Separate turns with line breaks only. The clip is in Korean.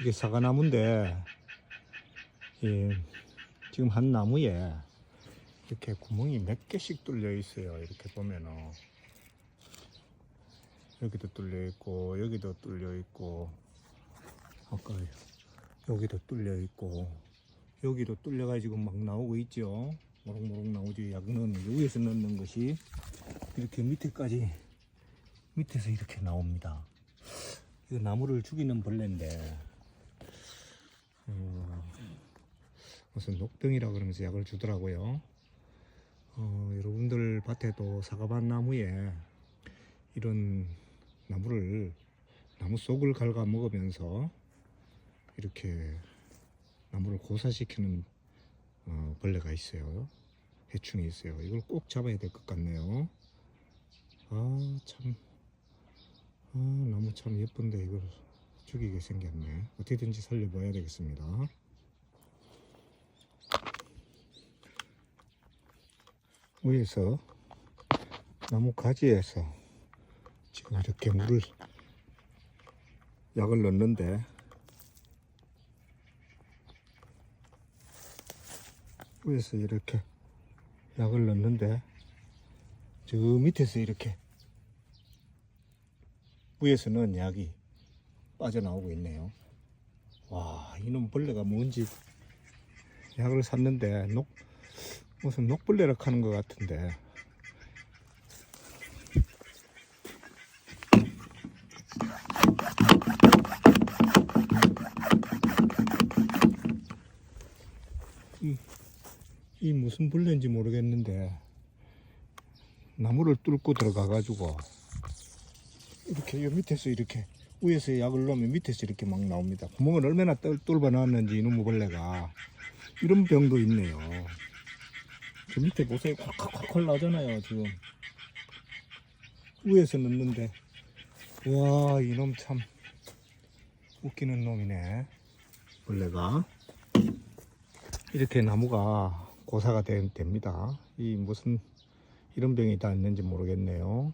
이게 사과나무인데 예, 지금 한 나무에 이렇게 구멍이 몇 개씩 뚫려 있어요. 이렇게 보면은 여기도 뚫려 있고 여기도 뚫려 있고 아까 여기도 뚫려 있고 여기도 뚫려 가지고 막 나오고 있죠. 모록모록 나오지. 약은 여기에서 넣는 것이 이렇게 밑에까지 밑에서 이렇게 나옵니다. 이거 나무를 죽이는 벌레인데 무슨 녹병이라 그러면서 약을 주더라고요. 어, 여러분들 밭에도 사과밭 나무에 이런 나무를 나무 속을 갉아 먹으면서 이렇게 나무를 고사시키는 어, 벌레가 있어요. 해충이 있어요. 이걸 꼭 잡아야 될 것 같네요. 아, 참. 아, 나무 참 예쁜데 이걸 죽이게 생겼네. 어떻게든지 살려봐야 되겠습니다. 위에서 나무 가지에서 지금 이렇게 물을 약을 넣는데 위에서 이렇게 약을 넣는데 저 밑에서 이렇게 위에서는 약이 빠져나오고 있네요. 와, 이놈 벌레가 뭔지 약을 샀는데 녹 무슨 녹벌레라 하는 것 같은데. 이, 이 무슨 벌레인지 모르겠는데 나무를 뚫고 들어가 가지고 이렇게 요 밑에서 이렇게 위에서 약을 넣으면 밑에서 이렇게 막 나옵니다. 구멍을 얼마나 뚫- 뚫어 놨는지 이놈의 벌레가 이런 병도 있네요. 저 밑에 보세요. 콱콱콱콱 나잖아요 지금 위에서 넣는데 와 이놈 참 웃기는 놈이네 벌레가 이렇게 나무가 고사가 되- 됩니다. 이 무슨 이런 병이 다 있는지 모르겠네요.